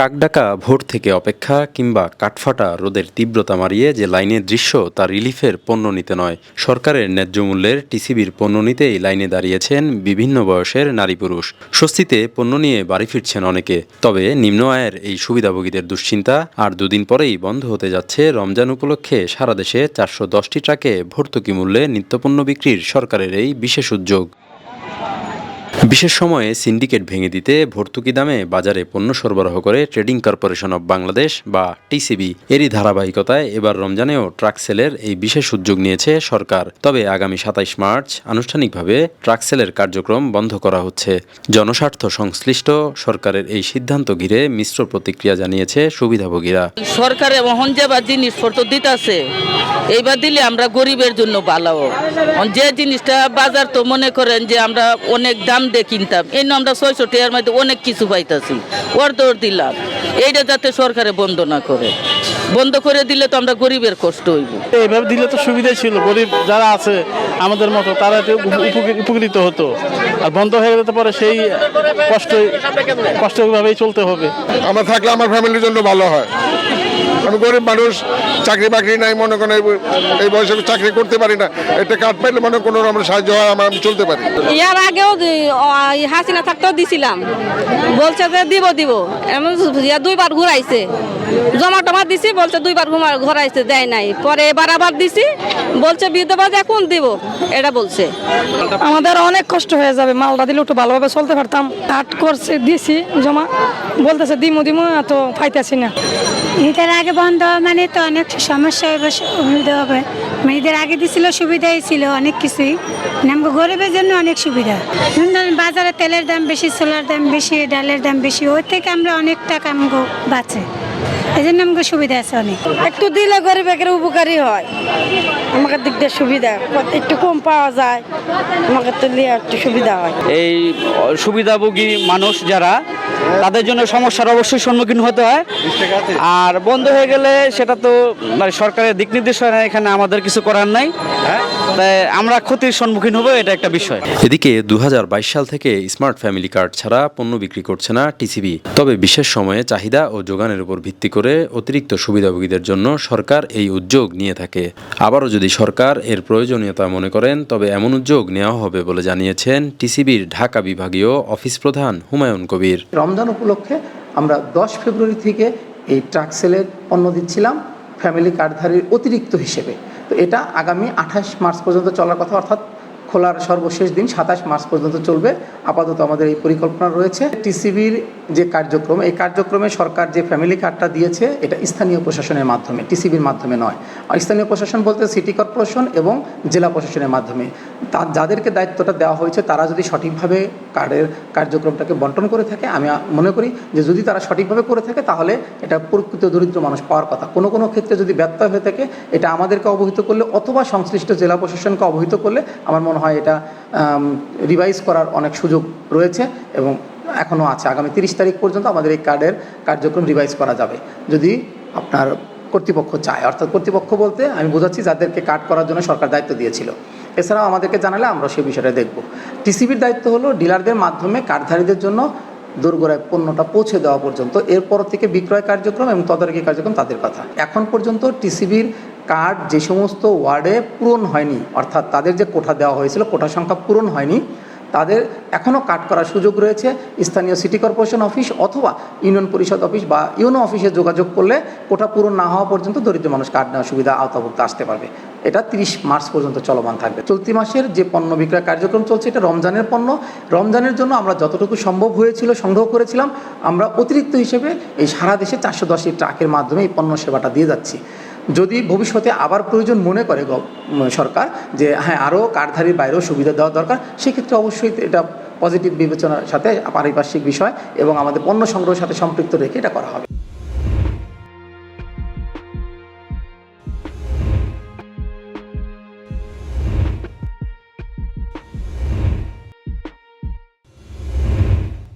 কাকডাকা ভোর থেকে অপেক্ষা কিংবা কাঠফাটা রোদের তীব্রতা মারিয়ে যে লাইনের দৃশ্য তা রিলিফের পণ্য নিতে নয়। সরকারের ন্যায্য মূল্যের টিসিবির পণ্য নিতেই লাইনে দাঁড়িয়েছেন বিভিন্ন বয়সের নারী পুরুষ। স্বস্তিতে পণ্য নিয়ে বাড়ি ফিরছেন অনেকে। তবে নিম্ন আয়ের এই সুবিধাভোগীদের দুশ্চিন্তা আর দুদিন পরেই বন্ধ হতে যাচ্ছে রমজান উপলক্ষে সারা দেশে চারশো দশটি ট্রাকে ভর্তুকি মূল্যে নিত্যপণ্য বিক্রির সরকারের এই বিশেষ উদ্যোগ। বিশেষ সময়ে সিন্ডিকেট ভেঙে দিতে ভর্তুকি দামে বাজারে পণ্য সরবরাহ করে ট্রেডিং কর্পোরেশন অব বাংলাদেশ বা টিসিবি। এরই ধারাবাহিকতায় এবার রমজানেও ট্রাক সেলের এই বিশেষ উদ্যোগ নিয়েছে সরকার। তবে আগামী সাতাইশ মার্চ আনুষ্ঠানিকভাবে ট্রাক সেলের কার্যক্রম বন্ধ করা হচ্ছে। জনস্বার্থ সংশ্লিষ্ট সরকারের এই সিদ্ধান্ত ঘিরে মিশ্র প্রতিক্রিয়া জানিয়েছে সুবিধাভোগীরা। সরকার এখন বা জিনিসপত্র দিতেছে। এইবার দিলে আমরা গরিবের জন্য ভালো। যে জিনিসটা বাজার তো মনে করেন যে আমরা অনেক দাম দিয়ে কিনতাম। এই আমরা ছয়শো টাকার মধ্যে অনেক কিছু পাইতাছি। ওর দৌড় দিলাম। এইটা যাতে সরকারে বন্ধ না করে। বন্ধ করে দিলে তো আমরা গরিবের কষ্ট হইব। এইভাবে দিলে তো সুবিধাই ছিল। গরিব যারা আছে আমাদের মতো তারা উপকৃত হতো। আর বন্ধ হয়ে গেলে তো পরে সেই কষ্ট কষ্টভাবেই চলতে হবে। আমার থাকলে আমার ফ্যামিলির জন্য ভালো হয়। আমি গরিব মানুষ চাকরি বাকরি নাই, মনে করেন এই- বয়সে চাকরি করতে পারি না। একটা কার্ড পাইলে মনে কোনো রকম সাহায্য হয়, আমার আমি চলতে পারি। ইয়ার আগেও হাসিনা থাকতেও দিছিলাম। বলছে যে দিব দিব। এমন দুইবার ঘুরাইছে। জমা টমা দিছি বলছে দুইবার ঘুমা- ঘুরাইছে দেয় নাই। পরে এবার আবার দিছি বলছে বিধবা এখন দিব? এটা বলছে। আমাদের অনেক কষ্ট হয়ে যাবে মালটা দিলে একটু ভালোভাবে চলতে পারতাম। কাট করছে দিছি জমা। বলতেছে দিমু দিমু তো পাইতেছি না। ঈদের আগে বন্ধ হওয়া মানে তো অনেক সমস্যা হবে সুবিধা হবে। মানে ঈদের আগে দিছিল সুবিধাই ছিল অনেক কিছুই। নামগো গরিবের জন্য অনেক সুবিধা। বাজারে তেলের দাম বেশি সোলার দাম বেশি ডালের দাম বেশি ওর থেকে আমরা অনেক টাকা আমগো বাঁচে। এই জন্য আমাকে সুবিধা আছে অনেক। একটু দিলে গরিবের উপকারী হয়। আমাকে দিক দিয়ে সুবিধা একটু কম পাওয়া যায়। আমাকে তো একটু সুবিধা হয়। এই সুবিধাভোগী মানুষ যারা তাদের জন্য সমস্যার অবশ্যই সম্মুখীন হতে হয়। আর বন্ধ হয়ে গেলে সেটা তো মানে সরকারের দিক নির্দেশ হয় না এখানে আমাদের কিছু করার নাই। তাই আমরা ক্ষতির সম্মুখীন হব এটা একটা বিষয়। এদিকে দুহাজার বাইশ সাল থেকে স্মার্ট ফ্যামিলি কার্ড ছাড়া পণ্য বিক্রি করছে না টিসিবি। তবে বিশেষ সময়ে চাহিদা ও যোগানের উপর ভিত্তি করে অতিরিক্ত সুবিধাভোগীদের জন্য সরকার এই উদ্যোগ নিয়ে থাকে। আবারও যদি সরকার এর প্রয়োজনীয়তা মনে করেন তবে এমন উদ্যোগ নেওয়া হবে বলে জানিয়েছেন টিসিবির ঢাকা বিভাগীয় অফিস প্রধান হুমায়ুন কবির। রমজান উপলক্ষে আমরা দশ ফেব্রুয়ারি থেকে এই ট্রাক সেলের পণ্য দিচ্ছিলাম ফ্যামিলি কার্ডধারীর অতিরিক্ত হিসেবে। তো এটা আগামী আঠাশ মার্চ পর্যন্ত চলার কথা, অর্থাৎ খোলার সর্বশেষ দিন সাতাশ মার্চ পর্যন্ত চলবে। আপাতত আমাদের এই পরিকল্পনা রয়েছে। টিসিবির যে কার্যক্রম, এই কার্যক্রমে সরকার যে ফ্যামিলি কার্ডটা দিয়েছে, এটা স্থানীয় প্রশাসনের মাধ্যমে টিসিবির মাধ্যমে নয়। আর স্থানীয় প্রশাসন বলতে সিটি কর্পোরেশন এবং জেলা প্রশাসনের মাধ্যমে। তা, যাদেরকে দায়িত্বটা দেওয়া হয়েছে, তারা যদি সঠিকভাবে কার্ডের কার্যক্রমটাকে বন্টন করে থাকে, আমি মনে করি যে যদি তারা সঠিকভাবে করে থাকে, তাহলে এটা প্রকৃত দরিদ্র মানুষ পাওয়ার কথা। কোনো কোনো ক্ষেত্রে যদি ব্যত্যয় হয়ে থাকে, এটা আমাদেরকে অবহিত করলে অথবা সংশ্লিষ্ট জেলা প্রশাসনকে অবহিত করলে, আমার মনে হয় এটা রিভাইজ করার অনেক সুযোগ রয়েছে এবং এখনও আছে। আগামী তিরিশ তারিখ পর্যন্ত আমাদের এই কার্ডের কার্যক্রম রিভাইজ করা যাবে। যদি আপনার কর্তৃপক্ষ চায়, অর্থাৎ কর্তৃপক্ষ বলতে আমি বোঝাচ্ছি যাদেরকে কার্ড করার জন্য সরকার দায়িত্ব দিয়েছিল। এছাড়াও আমাদেরকে জানালে আমরা সেই বিষয়টা দেখব। টিসিবির দায়িত্ব হলো ডিলারদের মাধ্যমে কার্ডধারীদের জন্য দোরগোড়ায় পণ্যটা পৌঁছে দেওয়া পর্যন্ত, এরপর থেকে বিক্রয় কার্যক্রম এবং তদারকি কার্যক্রম তাদের কথা। এখন পর্যন্ত টিসিবির কার্ড যে সমস্ত ওয়ার্ডে পূরণ হয়নি, অর্থাৎ তাদের যে কোঠা দেওয়া হয়েছিল, কোঠা সংখ্যা পূরণ হয়নি তাদের এখনও কাট করার সুযোগ রয়েছে। স্থানীয় সিটি কর্পোরেশন অফিস অথবা ইউনিয়ন পরিষদ অফিস বা ইউনো অফিসে যোগাযোগ করলে কোটা পূরণ না হওয়া পর্যন্ত দরিদ্র মানুষ কার্ড নেওয়ার সুবিধা আওতাভুক্ত আসতে পারবে। এটা তিরিশ মার্চ পর্যন্ত চলমান থাকবে। চলতি মাসের যে পণ্য বিক্রয় কার্যক্রম চলছে, এটা রমজানের পণ্য। রমজানের জন্য আমরা যতটুকু সম্ভব হয়েছিল, সংগ্রহ করেছিলাম, আমরা অতিরিক্ত হিসেবে এই সারা দেশে চারশো দশটি ট্রাকের মাধ্যমে এই পণ্য সেবাটা দিয়ে যাচ্ছি। যদি ভবিষ্যতে আবার প্রয়োজন মনে করে সরকার যে হ্যাঁ আরও কার্ডধারীর বাইরেও সুবিধা দেওয়া দরকার, সেক্ষেত্রে অবশ্যই এটা পজিটিভ বিবেচনার সাথে পারিপার্শ্বিক বিষয় এবং আমাদের পণ্য সংগ্রহের সাথে সম্পৃক্ত রেখে এটা করা হবে।